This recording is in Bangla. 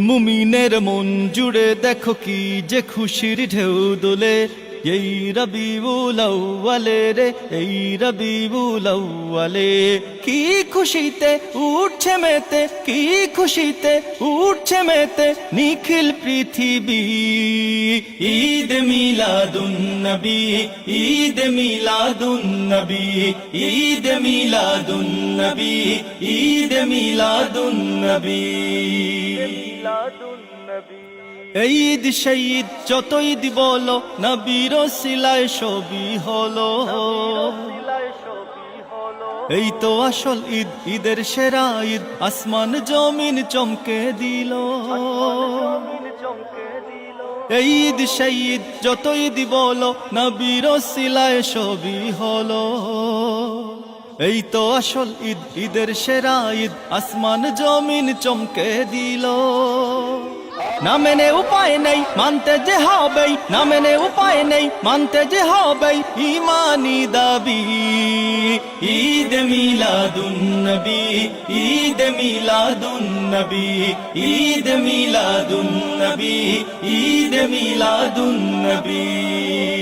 মুমিনের মন জুড়ে দেখো কি যে খুশির ঢেউ দোলে। এই রবিউল আউয়ালে রে, এই রবিউল আউয়ালে। কি খুশিতে উঠছে মেতে, কি খুশিতে উঠছে মেতে নিখিল পৃথিবী। ঈদ মিলাদুন নবী, ঈদ মিলাদুন নবী, ঈদ মিলাদুন নবী, ঈদ মিলাদুন নবী। এই ঈদ শহীদ যত ঈদ বলো, নবীর সিলায় ছবি হলো। এই তো আসল ঈদ, ঈদের সেরা ঈদ, আসমান জমিন চমকে দিল। এই ঈদ যত ঈদ বলো, নবীর সিলায় ছবি হলো। এই তো আসল ঈদ, ঈদের সেরা ঈদ, আসমান জমিন চমকে দিল। না মেনে উপায় নেই, মানতে যে হবেই। না মেনে উপায় নেই, মানতে যে হবেই। ইমানি দাবি, ঈদ মিলাদুন্নবী ঈদ মিলাদুন্নবী ঈদ মিলাদুন্নবী ঈদ মিলাদুন নবী।